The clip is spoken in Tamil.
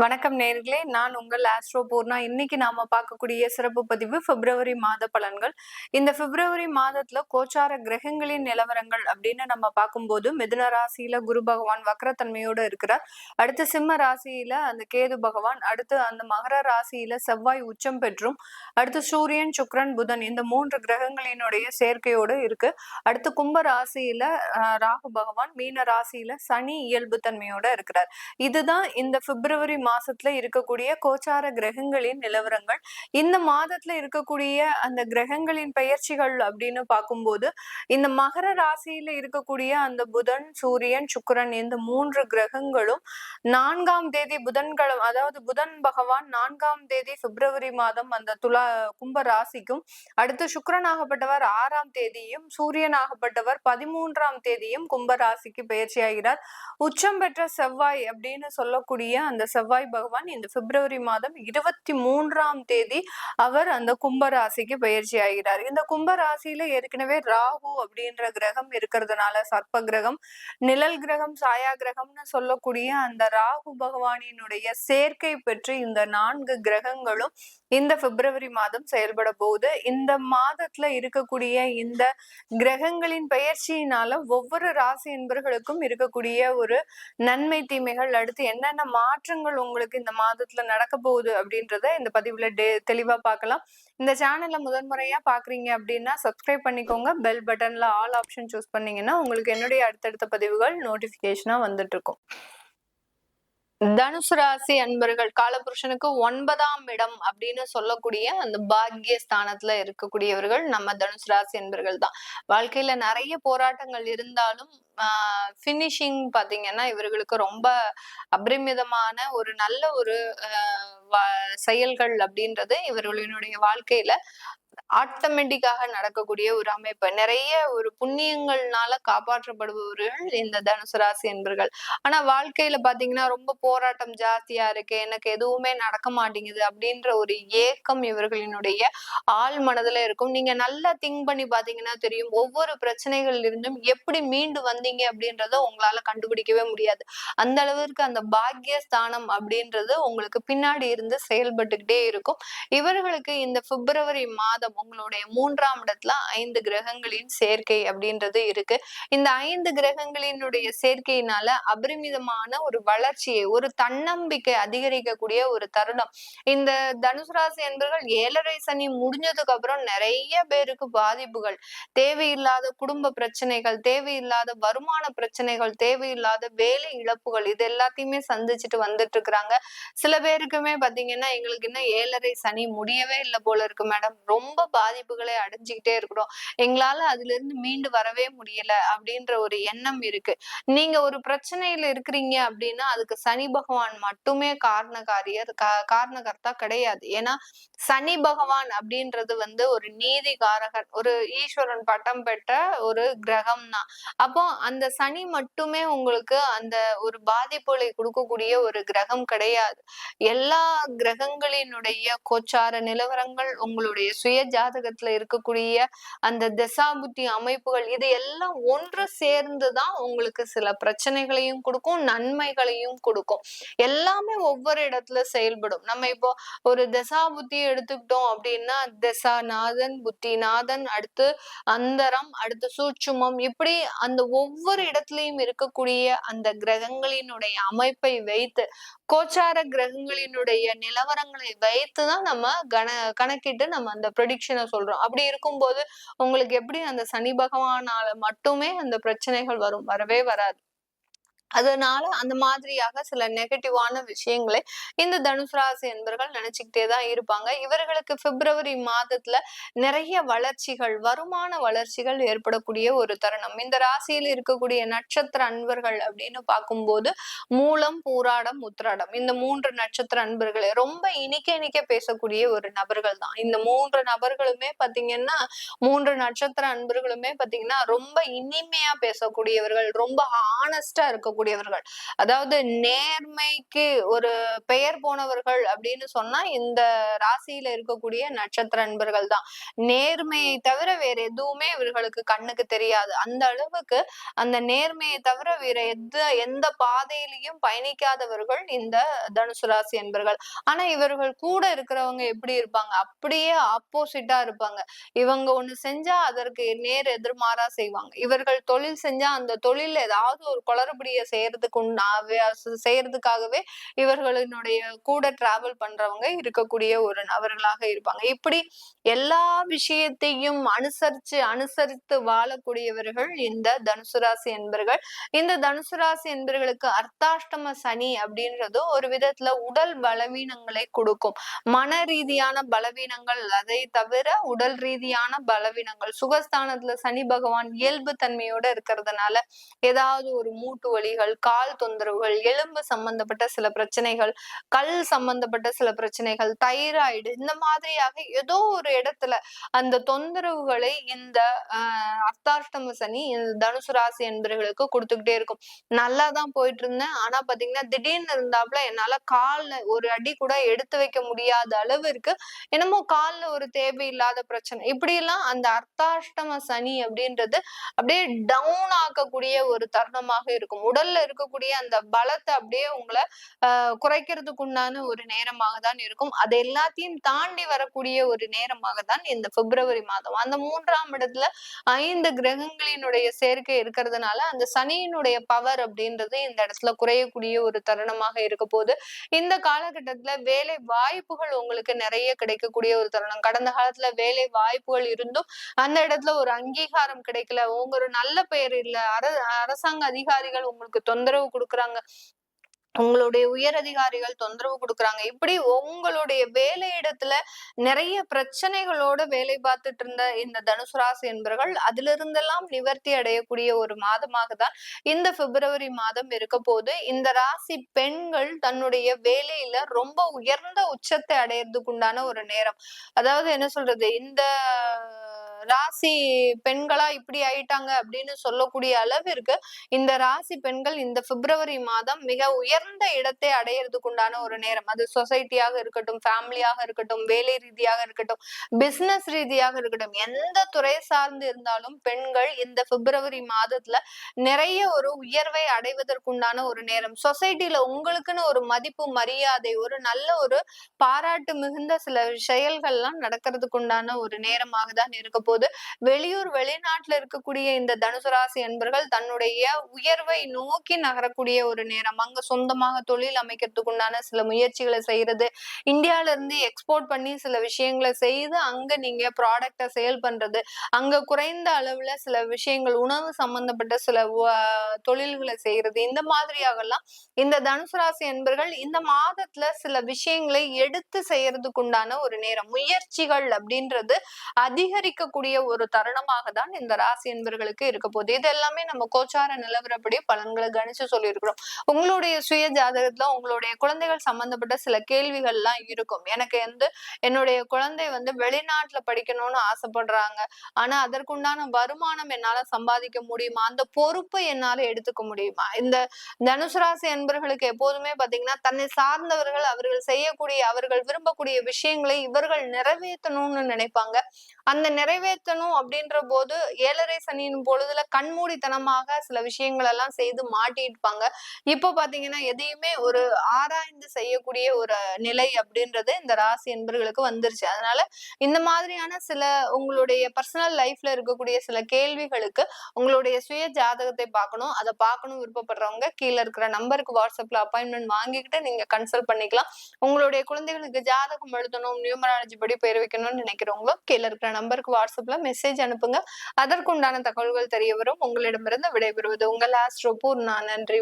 வணக்கம் நேர்களே. நான் உங்கள் ஆஸ்ட்ரோ பூர்ணா. இன்னைக்கு நாம பார்க்கக்கூடிய சிறப்பு பதிவு பிப்ரவரி மாத பலன்கள். இந்த பிப்ரவரி மாதத்துல கோச்சார கிரகங்களின் நிலவரங்கள் அப்படின்னு நம்ம பார்க்கும்போது மிதுன ராசியில குரு பகவான் வக்ரத்தன்மையோடு இருக்கிறார். அடுத்து சிம்ம ராசியில அந்த கேது பகவான் அடுத்து அந்த மகர ராசியில செவ்வாய் உச்சம் பெற்றும் அடுத்து சூரியன் சுக்ரன் புதன் இந்த மூன்று கிரகங்களினுடைய சேர்க்கையோடு இருக்கு. அடுத்து கும்ப ராசியில ராகு பகவான் மீன ராசியில சனி இயல்பு தன்மையோட இருக்கிறார். இதுதான் இந்த பிப்ரவரி மாசத்துல இருக்கக்கூடிய கோச்சார கிரகங்களின் நிலவரங்கள் இந்த மாதத்துல இருக்கக்கூடிய அந்த கிரகங்களின் பெயர்ச்சிகள் அப்படின்னு பார்க்கும்போது இந்த மகர ராசியில இருக்கக்கூடிய அந்த புதன் சூரியன் சுக்கரன் இந்த மூன்று கிரகங்களும் நான்காம் தேதி புதன்கிழமை அதாவது புதன் பகவான் நான்காம் தேதி பிப்ரவரி மாதம் அந்த துலா கும்ப ராசிக்கும் அடுத்து சுக்கரனாகப்பட்டவர் ஆறாம் தேதியும் சூரியனாகப்பட்டவர் பதிமூன்றாம் தேதியும் கும்ப ராசிக்கு பயிற்சி ஆகிறார் உச்சம் பெற்ற செவ்வாய் அப்படின்னு சொல்லக்கூடிய அந்த செவ்வாய் செவ்வாய் பகவான் இந்த பிப்ரவரி மாதம் இருபத்தி மூன்றாம் தேதி அவர் அந்த கும்பராசிக்கு பயிற்சி ஆகிறார். இந்த கும்பராசியில ஏற்கனவே ராகு அப்படின்ற கிரகம் இருக்கிறதுனால சர்ப்ப கிரகம் நிழல் கிரகம் சாயா கிரகம்னு சொல்லக்கூடிய அந்த ராகு பகவானினுடைய சேர்க்கை பெற்று இந்த நான்கு கிரகங்களும் இந்த பிப்ரவரி மாதம் செயல்பட போகுது. இந்த மாதத்துல இருக்கக்கூடிய இந்த கிரகங்களின் பயிற்சியினால ஒவ்வொரு ராசி என்பர்களுக்கும் இருக்கக்கூடிய ஒரு நன்மை தீமைகள் அடுத்து என்னென்ன மாற்றங்கள் உங்களுக்கு இந்த மாதத்துல நடக்க போகுது அப்படின்றத இந்த பதிவுல டே தெளிவா பார்க்கலாம். இந்த சேனல்ல முதன்முறையா பாக்குறீங்க அப்படின்னா சப்ஸ்கிரைப் பண்ணிக்கோங்க. பெல் பட்டன்ல ஆல் ஆப்ஷன் சூஸ் பண்ணீங்கன்னா உங்களுக்கு என்னுடைய அடுத்தடுத்த பதிவுகள் நோட்டிபிகேஷனா வந்துட்டு இருக்கும். தனுசு ராசி அன்பர்கள் காலபுருஷனுக்கு ஒன்பதாம் இடம் அப்படின்னு சொல்லக்கூடிய அந்த பாக்கிய ஸ்தானத்துல இருக்கக்கூடியவர்கள் நம்ம தனுசு ராசி அன்பர்கள் தான். வாழ்க்கையில நிறைய போராட்டங்கள் இருந்தாலும் ஃபினிஷிங் பாத்தீங்கன்னா இவர்களுக்கு ரொம்ப அபரிமிதமான ஒரு நல்ல ஒரு செயல்கள் அப்படின்றது இவர்களினுடைய வாழ்க்கையில ஆட்டோமேட்டிக்காக நடக்கக்கூடிய ஒரு அமைப்பு. நிறைய ஒரு புண்ணியங்கள்னால காப்பாற்றப்படுபவர்கள் இந்த தனுசு ராசி என்பர்கள். ஆனா வாழ்க்கையில பாத்தீங்கன்னா ரொம்ப போராட்டம் ஜாஸ்தியா இருக்கு. எனக்கு எதுவுமே நடக்க மாட்டேங்குது அப்படின்ற ஒரு ஏக்கம் இவர்களினுடைய ஆள் மனதுல இருக்கும். நீங்க நல்லா திங்க் பண்ணி பாத்தீங்கன்னா தெரியும் ஒவ்வொரு பிரச்சனைகள் இருந்தும் எப்படி மீண்டு வந்தீங்க அப்படின்றத உங்களால கண்டுபிடிக்கவே முடியாது. அந்த அளவிற்கு அந்த பாக்கியஸ்தானம் அப்படின்றது உங்களுக்கு பின்னாடி இருந்து செயல்பட்டுக்கிட்டே இருக்கும். இவர்களுக்கு இந்த பிப்ரவரி மாதம் உங்களுடைய மூன்றாம் இடத்துல ஐந்து கிரகங்களின் சேர்க்கை அப்படின்றது இருக்கு. இந்த ஐந்து கிரகங்களினுடைய சேர்க்கையினால அபரிமிதமான ஒரு வளர்ச்சியை ஒரு தன்னம்பிக்கை அதிகரிக்கக்கூடிய ஒரு தருணம். இந்த தனுசு ராசி என்பர்கள் ஏழரை சனி முடிஞ்சதுக்கு அப்புறம் நிறைய பேருக்கு பாதிப்புகள். தேவையில்லாத குடும்ப பிரச்சனைகள் தேவையில்லாத வருமான பிரச்சனைகள் தேவையில்லாத வேலை இழப்புகள் இது எல்லாத்தையுமே சந்திச்சுட்டு வந்துட்டு இருக்கிறாங்க சில பேருக்குமே பாத்தீங்கன்னா எங்களுக்கு இன்னும் ஏழரை சனி முடியவே இல்லை போல இருக்கு மேடம். ரொம்ப ரொம்ப பாதிப்புகளை அடைஞ்சுக்கிட்டே இருக்கிறோம் எங்களால அதுல இருந்து மீண்டு வரவே முடியல அப்படின்ற ஒரு எண்ணம் இருக்கு. நீங்க ஒரு பிரச்சனையில இருக்கிறீங்க அப்படின்னா அதுக்கு சனி பகவான் மட்டுமே காரணக்காரியர் காரணகர்த்தா கிடையாது. ஏன்னா சனி பகவான் அப்படின்றது வந்து ஒரு நீதி காரகன் ஒரு ஈஸ்வரன் பட்டம் பெற்ற ஒரு கிரகம் தான் அப்போ அந்த சனி மட்டுமே உங்களுக்கு அந்த ஒரு பாதிப்புகளை கொடுக்கக்கூடிய ஒரு கிரகம் கிடையாது. எல்லா கிரகங்களினுடைய கோச்சார நிலவரங்கள் உங்களுடைய சுய ஜாதகத்துல இருக்கக்கூடிய அந்த தசாபுத்தி அமைப்புகள் இது எல்லாம் ஒன்று சேர்ந்துதான் உங்களுக்கு சில பிரச்சனைகளையும் கொடுக்கும் நன்மைகளையும் கொடுக்கும். எல்லாமே ஒவ்வொரு இடத்துல செயல்படும். நம்ம இப்போ ஒரு தசாபுத்தி எடுத்துக்கிட்டோம் அப்படின்னா தசா நாதன் புத்தி நாதன் அடுத்து அந்தரம் அடுத்து சூட்சுமம். இப்படி அந்த ஒவ்வொரு இடத்துலயும் இருக்கக்கூடிய அந்த கிரகங்களினுடைய அமைப்பை வைத்து கோச்சார கிரகங்களினுடைய நிலவரங்களை வைத்துதான் நம்ம கண கணக்கிட்டு நம்ம அந்த ப்ரொடிக்ஷனை சொல்றோம். அப்படி இருக்கும்போது உங்களுக்கு எப்படி அந்த சனி பகவானால மட்டுமே அந்த பிரச்சனைகள் வரும்? வரவே வராது. அதனால அந்த மாதிரியாக சில நெகட்டிவான விஷயங்களை இந்த தனுசு ராசி என்பர்கள் நினைச்சுக்கிட்டே தான் இருப்பாங்க. இவர்களுக்கு பிப்ரவரி மாதத்துல நிறைய வளர்ச்சிகள் வருமான வளர்ச்சிகள் ஏற்படக்கூடிய ஒரு தருணம். இந்த ராசியில் இருக்கக்கூடிய நட்சத்திர அன்பர்கள் அப்படின்னு பார்க்கும்போது மூலம் பூராடம் உத்திராடம். இந்த மூன்று நட்சத்திர அன்பர்களே ரொம்ப இனிக்க இனிக்க பேசக்கூடிய ஒரு நபர்கள் தான். இந்த மூன்று நபர்களுமே பாத்தீங்கன்னா மூன்று நட்சத்திர அன்பர்களுமே பாத்தீங்கன்னா ரொம்ப இனிமையா பேசக்கூடியவர்கள் ரொம்ப ஆனஸ்டா இருக்கக்கூடிய இருக்கக்கூடியவர்கள். அதாவது நேர்மைக்கு ஒரு பெயர் போனவர்கள் அப்படின்னு சொன்னா இந்த ராசியில இருக்கக்கூடிய நட்சத்திர அன்பர்கள் தான். நேர்மையை தவிர வேற எதுவுமே இவர்களுக்கு கண்ணுக்கு தெரியாது. அந்த அளவுக்கு அந்த நேர்மையை தவிர வேற எந்த எந்த பாதையிலையும் பயணிக்காதவர்கள் இந்த தனுசு ராசி என்பர்கள் ஆனா இவர்கள் கூட இருக்கிறவங்க எப்படி இருப்பாங்க? அப்படியே ஆப்போசிட்டா இருப்பாங்க. இவங்க ஒண்ணு செஞ்சா அதற்கு நேர் எதிர்மாறா செய்வாங்க. இவர்கள் தொழில் செஞ்சா அந்த தொழில் ஏதாவது ஒரு குளறுபடிய செய்யறதுக்கு செய்யறதுக்காகவே இவர்களினுடைய கூட டிராவல் பண்றவங்க இருக்கக்கூடிய ஒரு நபர்களாக இருப்பாங்க. இப்படி எல்லா விஷயத்தையும் அனுசரிச்சு அனுசரித்து வாழக்கூடியவர்கள் இந்த தனுசு ராசி என்பர்கள். இந்த தனுசு ராசி என்பர்களுக்கு அர்த்தாஷ்டம சனி அப்படின்றது ஒரு விதத்துல உடல் பலவீனங்களை கொடுக்கும். மன ரீதியான பலவீனங்கள் அதை தவிர உடல் ரீதியான பலவீனங்கள். சுகஸ்தானத்துல சனி பகவான் இயல்பு தன்மையோட இருக்கிறதுனால ஏதாவது ஒரு மூட்டு வலிகள் கால் தொந்தரவுகள் எலும்பு சம்பந்தப்பட்ட சில பிரச்சனைகள் கல் சம்பந்தப்பட்ட சில பிரச்சனைகள் தைராய்டு இந்த மாதிரியாக ஏதோ ஒரு இடத்துல அந்த தொந்தரவுகளை இந்த அர்த்தாஷ்டம சனி தனுசு ராசி என்பர்களுக்கு கொடுத்துக்கிட்டே இருக்கும். நல்லா தான் போயிட்டு இருந்தேன் ஆனா பாத்தீங்கன்னா திடீர்னு இருந்தாப்புல என்னால கால்ல ஒரு அடி கூட எடுத்து வைக்க முடியாத அளவு இருக்கு என்னமோ கால்ல ஒரு தேவையில்லாத பிரச்சனை. இப்படி எல்லாம் அந்த அர்த்தாஷ்டம சனி அப்படின்றது அப்படியே டவுன் ஆக்கக்கூடிய ஒரு தருணமாக இருக்கும். உடல் உடல்ல இருக்கக்கூடிய அந்த பலத்தை அப்படியே உங்களை ஆஹ் குறைக்கிறதுக்கு உண்டான ஒரு நேரமாக தான் இருக்கும். அது எல்லாத்தையும் தாண்டி வரக்கூடிய ஒரு நேரமாக தான் இந்த பிப்ரவரி மாதம். அந்த மூன்றாம் இடத்துல ஐந்து கிரகங்களினுடைய சேர்க்கை இருக்கிறதுனால அந்த சனியினுடைய பவர் அப்படின்றது இந்த இடத்துல குறையக்கூடிய ஒரு தருணமாக இருக்க போது இந்த காலகட்டத்துல வேலை வாய்ப்புகள் உங்களுக்கு நிறைய கிடைக்கக்கூடிய ஒரு தருணம். கடந்த காலத்துல வேலை வாய்ப்புகள் இருந்தும் அந்த இடத்துல ஒரு அங்கீகாரம் கிடைக்கல. உங்க ஒரு நல்ல பெயர் இல்ல. அரசாங்க அதிகாரிகள் உங்களுக்கு தொந்தரவு கொடுக்குறாங்க. உங்களுடைய உயர் அதிகாரிகள் தொந்தரவு கொடுக்குறாங்க. இப்படி உங்களுடைய வேலை இடத்துல நிறைய பிரச்சனைகளோட வேலை பார்த்துட்டு இருந்த இந்த தனுசு ராசி என்பர்கள் அதுல இருந்தெல்லாம் நிவர்த்தி அடையக்கூடிய ஒரு மாதமாக தான் இந்த பிப்ரவரி மாதம் இருக்க போது இந்த ராசி பெண்கள் தன்னுடைய வேலையில ரொம்ப உயர்ந்த உச்சத்தை அடையிறதுக்கு உண்டான ஒரு நேரம். அதாவது என்ன சொல்றது? இந்த ராசி பெண்களா இப்படி ஆயிட்டாங்க அப்படின்னு சொல்லக்கூடிய அளவிற்கு இந்த ராசி பெண்கள் இந்த பிப்ரவரி மாதம் மிக உயர் உயர்ந்த இடத்தை அடையிறதுக்கு உண்டான ஒரு நேரம். அது சொசைட்டியாக இருக்கட்டும் ஃபேமிலியாக இருக்கட்டும் வேலை ரீதியாக இருக்கட்டும் பிசினஸ் ரீதியாக இருக்கட்டும் எந்த துறை சார்ந்து இருந்தாலும் பெண்கள் இந்த பிப்ரவரி மாதத்துல நிறைய ஒரு உயர்வை அடைவதற்குண்டான ஒரு நேரம். சொசைட்டில உங்களுக்குன்னு ஒரு மதிப்பு மரியாதை ஒரு நல்ல ஒரு பாராட்டு மிகுந்த சில செயல்கள்லாம் நடக்கிறதுக்கு உண்டான ஒரு நேரமாக தான் இருக்க போது வெளியூர் வெளிநாட்டுல இருக்கக்கூடிய இந்த தனுசு ராசி என்பர்கள் தன்னுடைய உயர்வை நோக்கி நகரக்கூடிய ஒரு நேரம். அங்க சொந்த சொந்தமாக தொழில் அமைக்கிறதுக்கு உண்டான சில முயற்சிகளை செய்யறது இந்தியால இருந்து எக்ஸ்போர்ட் பண்ணி சில விஷயங்களை செய்து அங்க நீங்க ப்ராடக்ட சேல் பண்றது அங்க குறைந்த அளவுல சில விஷயங்கள் உணவு சம்பந்தப்பட்ட சில தொழில்களை செய்யறது இந்த மாதிரியாகலாம். இந்த தனுசு ராசி என்பர்கள் இந்த மாதத்துல சில விஷயங்களை எடுத்து செய்யறதுக்கு உண்டான ஒரு நேரம் முயற்சிகள் அப்படின்றது அதிகரிக்கக்கூடிய ஒரு தருணமாக தான் இந்த ராசி என்பர்களுக்கு இருக்க போகுது. இது எல்லாமே நம்ம கோச்சார நிலவரப்படி பலன்களை கணிச்சு சொல்லியிருக்கிறோம். உங்களுடைய சுய ஜாதகத்துல உங்களுடைய குழந்தைகள் சம்பந்தப்பட்ட சில கேள்விகள் எல்லாம் இருக்கும். எனக்கு வந்து என்னுடைய குழந்தை வந்து வெளிநாட்டுல படிக்கணும்னு ஆசைப்படுறாங்க. ஆனா அதற்குண்டான வருமானம் என்னால சம்பாதிக்க முடியுமா? அந்த பொறுப்பை என்னால எடுத்துக்க முடியுமா? இந்த தனுசு ராசி என்பர்களுக்கு எப்போதுமே பாத்தீங்கன்னா தன்னை சார்ந்தவர்கள் அவர்கள் செய்யக்கூடிய அவர்கள் விரும்பக்கூடிய விஷயங்களை இவர்கள் நிறைவேற்றணும்னு நினைப்பாங்க. அந்த நிறைவேற்றணும் அப்படின்ற போது ஏழரை சனியின் பொழுதுல கண்மூடித்தனமாக சில விஷயங்கள் எல்லாம் செய்து மாட்டிருப்பாங்க இப்போ பாத்தீங்கன்னா எதையுமே ஒரு ஆராய்ந்து செய்யக்கூடிய ஒரு நிலை அப்படின்றது இந்த ராசி என்பர்களுக்கு வந்துருச்சு. அதனால இந்த மாதிரியான சில உங்களுடைய பர்சனல் லைஃப்ல இருக்கக்கூடிய சில கேள்விகளுக்கு உங்களுடைய சுய ஜாதகத்தை பார்க்கணும். அதை பார்க்கணும் விருப்பப்படுறவங்க கீழே இருக்கிற நம்பருக்கு வாட்ஸ்அப்ல அப்பாயின்மெண்ட் வாங்கிக்கிட்டு நீங்க கன்சல்ட் பண்ணிக்கலாம். உங்களுடைய குழந்தைகளுக்கு ஜாதகம் எழுதணும் நியூமராலஜி படி பெயர் வைக்கணும்னு நினைக்கிறவங்களும் கீழே இருக்கிற நம்பருக்கு வாட்ஸ்அப்ல மெசேஜ் அனுப்புங்க. அதற்குண்டான தகவல்கள் தெரிய வரும். உங்களிடமிருந்து விடைபெறுவது உங்கள் ஆஸ்ட்ரோ பூர்ணா. நன்றி.